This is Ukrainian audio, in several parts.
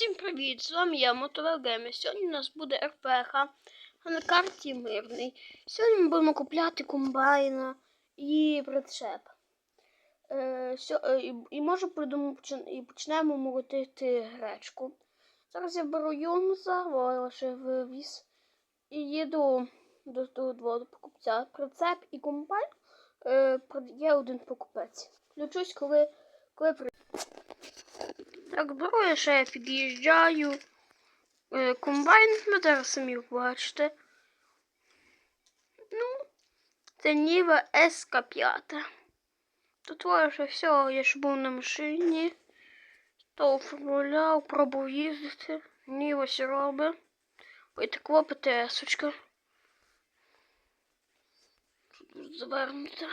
Всім привіт! З вами я, Мотовел Геймер. Сьогодні у нас буде РПГ, а на карті мирний. Сьогодні ми будемо купляти комбайна і прицеп. Е, е, і, і може придум- і почнемо молотити гречку. Зараз я беру Йонза, лише вивіз, і їду до, до, до, покупця. Прицеп і комбайн е, є один покупець. Включусь, коли, коли. Так, беру я ще під'їжджаю. Е, комбайн, ви зараз самі бачите. Ну, це Ніва СК5. Тут вже все, я ж був на машині. То оформляв, пробував їздити. Ніва все робить. Ой, такова ПТС-очка. Тут завернута.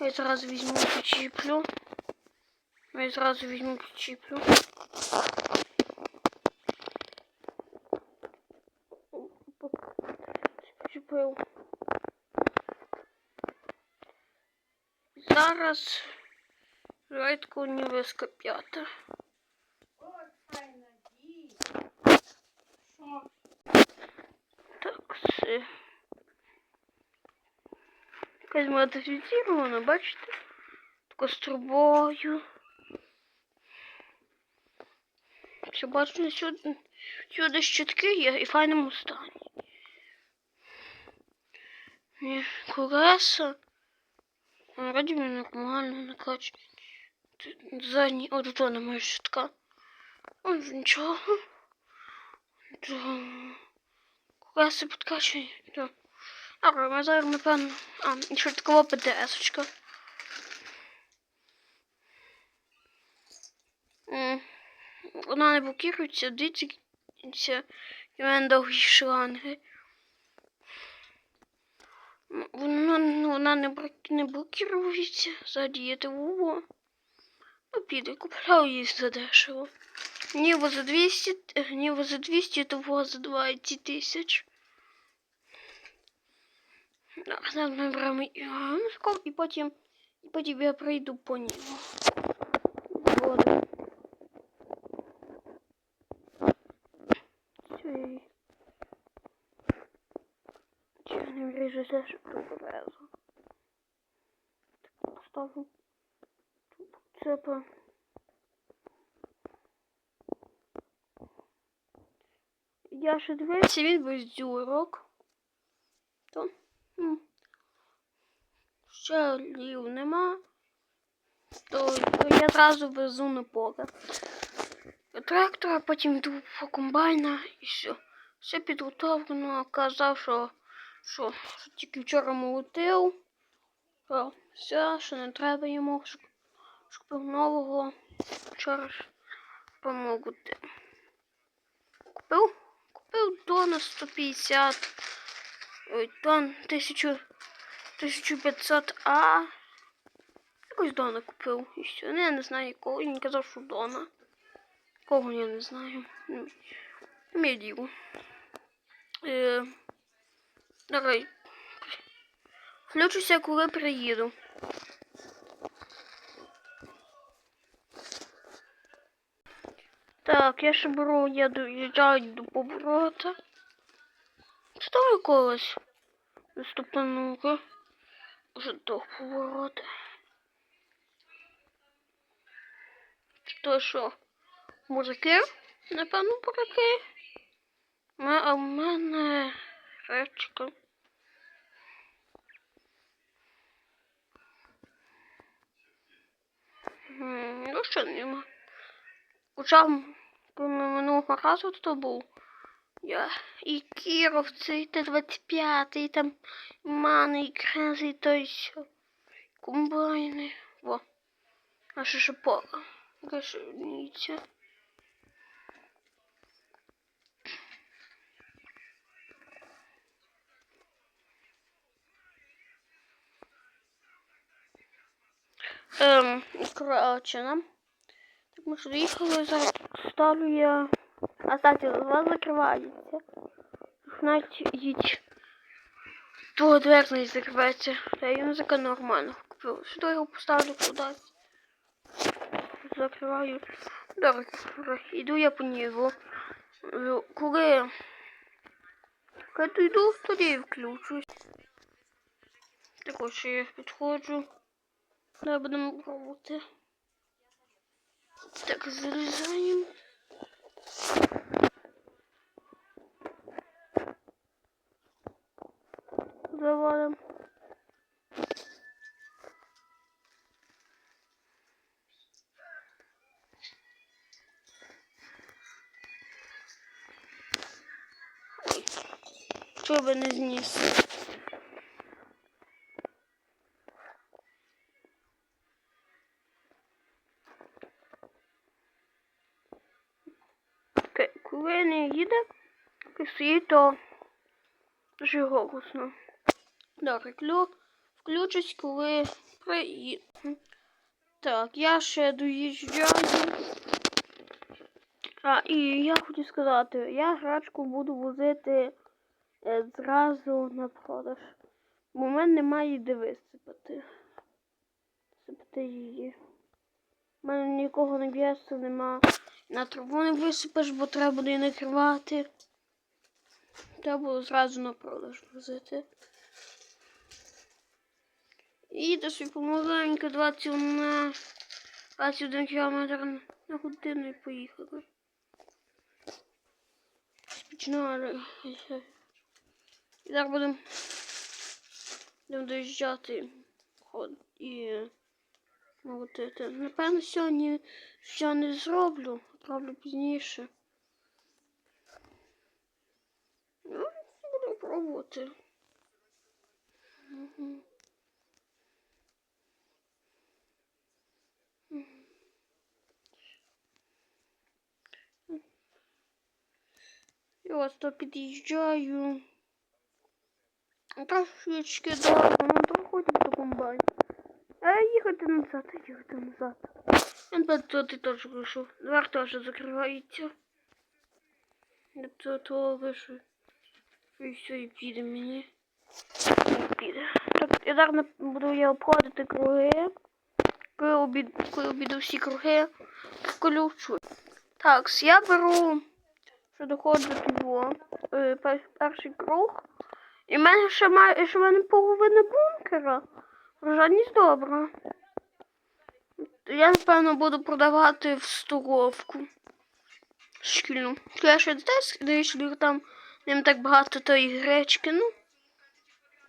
Я зразу візьму почіплю. Я зразу візьму почіплю. Почепив. Зараз райдку не вископ'ята. Так, все. Якась модифіцирована, бачите? Така з трубою. Все бачу, сюди, сюди щитки є і файному стані. Колеса. Вроді він нормально накачані. Тут Задній, от тут немає щитка. Ось нічого. Да. Колеса підкачані. Да. Добре, ми зараз, напевно. А, і ще такова ПДС-очка. М, Вона не блокується, дивіться, і в мене довгі шланги. М, Вона, ну, вона не, не блокується, ззаді є ТВО. Ну, піде, купляю її за дешево. Ніво за 200, е, за 200, ТВО за 20 тисяч. Зараз ми беремо і потім, і потім я прийду по Ніву. Воду. Цей. Вріжеться, щоб тут березу. Так, поставлю. Тут цепа. Я ще дивився, він без дзюрок. То. м, Ще лів нема. То, то я зразу везу на поле. Трактора, потім йду по комбайна і все. Все підготовлено. Казав, що, що, що тільки вчора молотив. Що все, що не треба йому, купив нового. Вчора ж помогути. Купив? Купив Дона 150. Ой, 1000, 1500 А. Якось Дона купив. І все. Ну, я не знаю якого. Він казав, що Дона. Кого я не знаю. Медію. Е, давай. Включуся, коли приїду. Так, я ще беру, я доїжджаю до поворота. Що якогось виступанука. Вже до поворота. Що що? Мужики? Напевно. Ну, А в мене речка. Ну, що нема. Хоча минулого разу тут був. Я і Кіров, цей Т-25, і там мани, і крези, і той сьо. Комбайни. Во. А ще ще поле. Гашивниця. Ем, коротше, нам. Так ми ж доїхали, зараз ставлю я. А кстати, у вас закривається. Навіть їдь. То дверний закривається. Я язика нормально купив. Сюди його поставлю кудись. Закриваю. Добре, йду я по нього. Е, Коли коли йду, тоді і включусь. Також я підходжу. Давай будемо пробувати. Так, залізаємо. Завалим. Ой, не зніс? Окей, Коли не їде, то дуже голосно. Добре, клю, включусь, коли приїду. Так, я ще доїжджаю. А, і я хочу сказати, я грачку буду возити е, зразу на продаж. Бо в мене немає де висипати. Сипати її. У мене нікого не б'ється, нема. На траву не висипеш, бо треба буде накривати. Треба було зразу на продаж возити. І до собі помаленьку 21, 21 км на годину і поїхали. Спічнали. І зараз будемо будемо доїжджати ход і молотити. Напевно, сьогодні ще не зроблю, зроблю пізніше. Ну, буду пробувати. Мгм. Я ось то під'їжджаю. Трошечки довго, ну доходить до комбайн. А їхати назад, їхати назад. НП тут і теж вийшов. Двер теж закривається. То того вийшов. І все, і піде мені. І піде. Так, я зараз буду я обходити круги. Коли обід, коли обіду всі круги, включу. Так, я беру що доходить до е, перший круг. І в мене ще має, ще в мене половина бункера. Врожайність добра. Я, напевно, буду продавати в столовку. Шкільну. Я ще десь дійшли там ним так багато тої гречки, ну.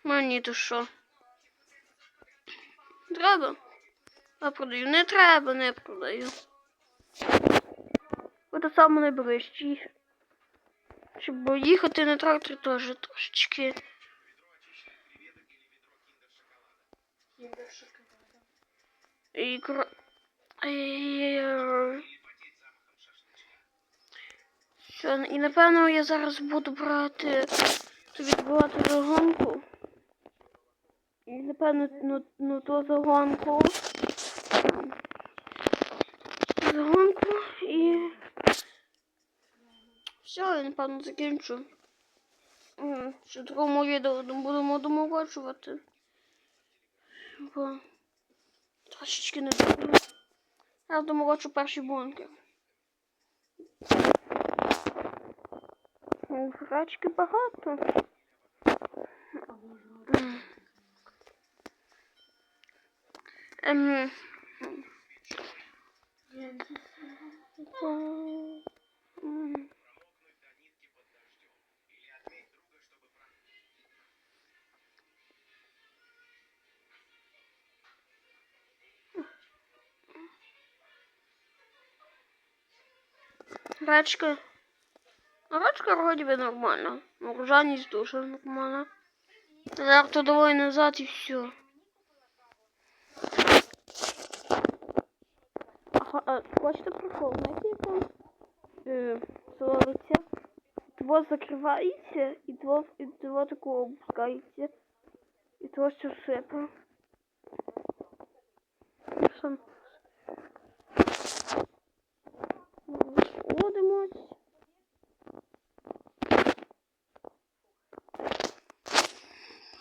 Мені то що. Треба? Я продаю. Не треба, не продаю. Ото саме найближчий. Щоб їхати на тракторі теж трошечки. І кро... Що, і напевно я зараз буду брати відбувати загонку. І напевно ну, ну ту загонку. Загонку і. Все, я напевно закінчу. Ще другому відео будемо домовочувати. Бо трошечки не добре. Я домовочу перший бункер. Грачки багато. Ем. Рачка. Рачка вроде бы нормально. Урожайность тоже нормально. Завтра давай назад и все. А, прикол? Знаєте, як там е, словиться? Тво закривається і тво, і тво такого опускається. І тво все сипе. Сам. Сходимось.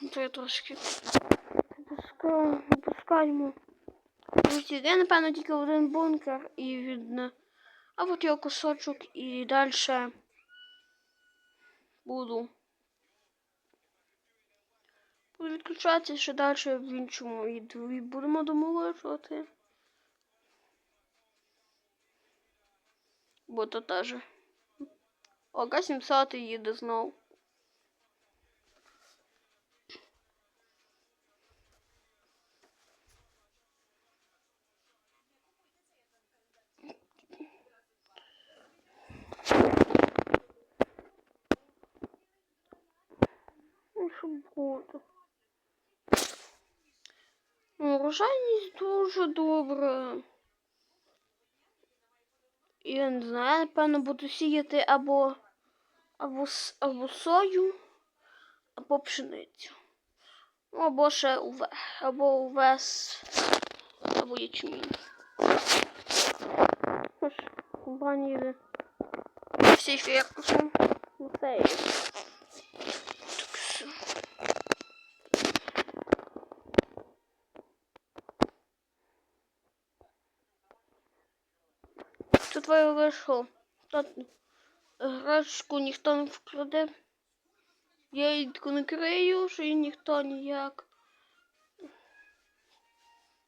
То я трошки опускаємо. Я напевно тільки один бункер і видно А от його кусочок і далі буду. Буду відключатися ще далі в іншому відео і будемо домолоджувати. Бо то теж. Ока 700 їде знов. Буде? Ну, Урожайність дуже добра. Я не знаю, напевно, буду сіяти або, або, або сою, або пшеницю. Ну, або ще уве, або увес, або ячмінь. Що ж, компанії. Всі фіркусом. Ну, це є. Вийшло. Та грашку ніхто не вкраде. Я її не крию, що її ніхто ніяк.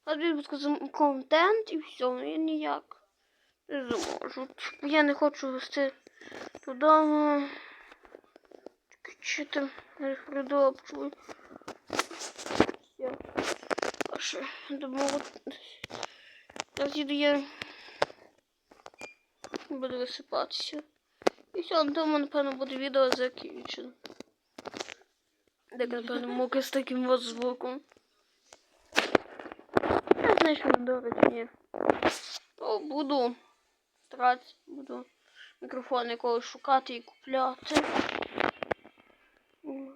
А сказав контент і все, я ніяк не зможу. Я не хочу вести додому. Чи там придопчую. Все. А ще думаю, зараз я буду висипатися. І все, на тому, напевно, буде відео закінчено. Так, напевно, муки з таким от звуком. Я знаю, що добре ні. О, буду старатися, буду мікрофон якогось шукати і купляти. М.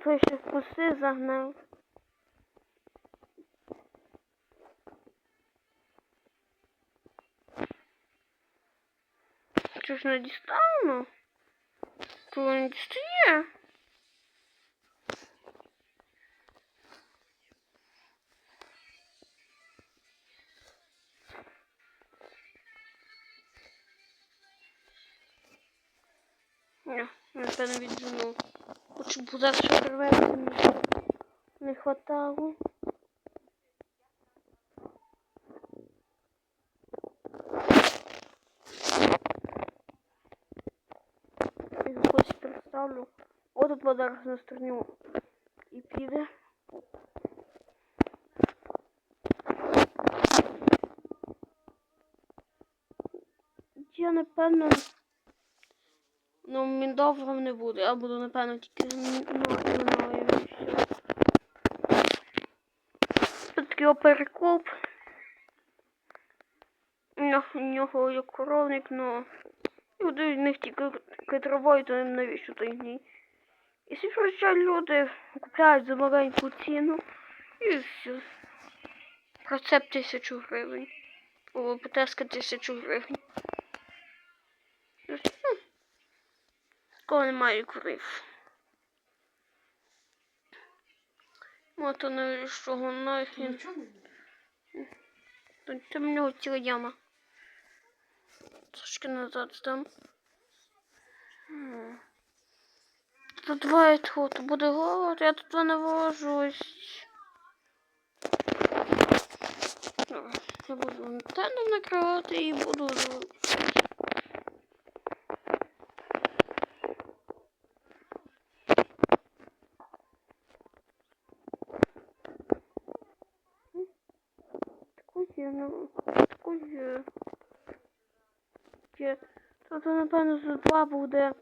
Хто ще в куси загнав? Що ж не дістану? То не дістає? Ні, напевно віджену. Хочу буде ще привезти мені не хватало. Я якось представлю. От подарок на стрню і піде. Я напевно Ну, міндовром не буде, я буду, напевно, тільки і все. Такий перекоп. У нього є коровник, но люди в них тільки травою, то навіщо то ні. І люди, купляють за маленьку ціну і все. Рецепт тисячу гривень. О, ПТСК тисячу гривень. Ну, Кого немає курив. Мото не що нахід. Там в нього ціла яма. Трошки назад там. Тут двоє тут. Буде голод, я тут не вожусь. Я буду антенну накривати і буду такої, ну, Тут, напевно, за два буде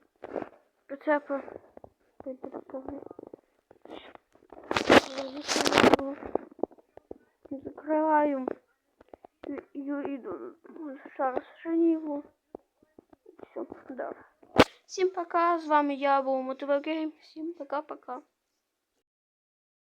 прицепа. Закриваю. І, іду. Зараз шаніву. Все, да. Всім пока, з вами я був Мотивагейм. Всім пока-пока.